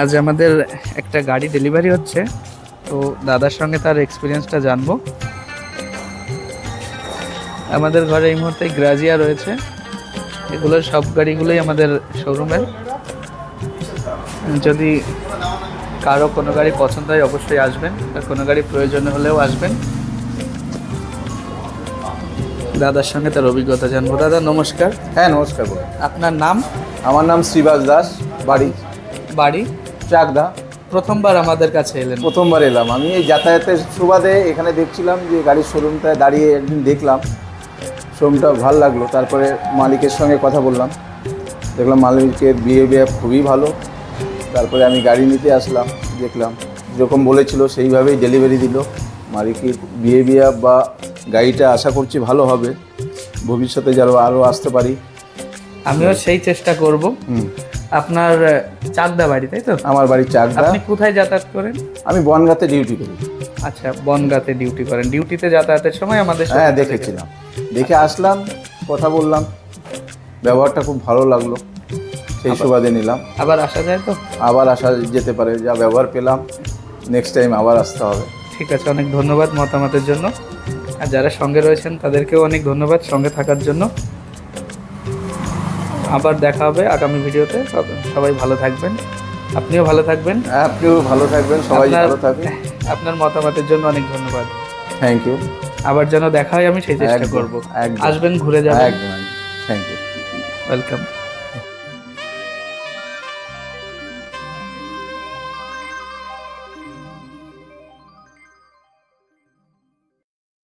আজ আমাদের একটা গাড়ি ডেলিভারি হচ্ছে। তো দাদার সঙ্গে তার এক্সপিরিয়েন্সটা জানব। আমাদের ঘরে এই মুহূর্তে গ্রাজিয়া রয়েছে। এগুলো সব গাড়িগুলোই আমাদের শোরুমের যদি কারও কোনো গাড়ি পছন্দ হয় অবশ্যই আসবেন। আর কোনো গাড়ি প্রয়োজন হলেও আসবেন। দাদার সঙ্গে তার অভিজ্ঞতা জানব। দাদা নমস্কার। হ্যাঁ নমস্কার বলুন। আপনার নাম? আমার নাম শ্রীবাস দাস বাড়ি। বাড়ি। চাকদা, প্রথমবার আমাদের কাছে এলেন। প্রথমবার এলাম। আমি এই যাতায়াতের সুবাদে এখানে দেখছিলাম যে গাড়ির শোরুমটায় দাঁড়িয়ে একদিন দেখলাম। শোরুমটা ভালো লাগল। তারপরে মালিকের সঙ্গে কথা বললাম। দেখলাম মালিকের বিহেভিয়ার খুবই ভালো। তারপরে আমি গাড়ি নিতে আসলাম। দেখলাম যেরকম বলেছিল সেইভাবেই ডেলিভারি দিল। মালিকের বিহেভিয়ার বা গাড়িটা আশা করছি ভালো হবে। ভবিষ্যতে যেন আরও আসতে পারি। আমিও সেই চেষ্টা করব। আপনার চাকদা বাড়ি তাই তো? আমার বাড়ি চাকদা। আপনি কোথায় যাতায়াত করেন? আমি বনগাঁতে ডিউটি করি। আচ্ছা বনগাতে ডিউটি করেন। ডিউটিতে যাতায়াতের সময় আমাদের হ্যাঁ দেখেছিলাম। দেখে আসলাম কথা বললাম। ব্যবহারটা খুব ভালো লাগল। সেই সুবাদে নিলাম। আবার আসা যায় তো? আবার আসা যেতে পারে যা ব্যবহার পেলাম। নেক্সট টাইম আবার আসতে হবে। ঠিক আছে অনেক ধন্যবাদ মতামতের জন্য। আর যারা সঙ্গে রয়েছেন তাদেরকেও অনেক ধন্যবাদ সঙ্গে থাকার জন্য। আবার দেখা হবে আগামী ভিডিওতে। সবাই ভালো থাকবেন। আপনিও ভালো থাকবেন। আপনিও ভালো থাকবেন সবাই ভালো থাকবেন আপনার মতামতের জন্য অনেক ধন্যবাদ। থ্যাংক ইউ আবার যেন দেখা হয় আমি সেই চেষ্টা করব। আসবেন ঘুরে যাবেন। Thank you welcome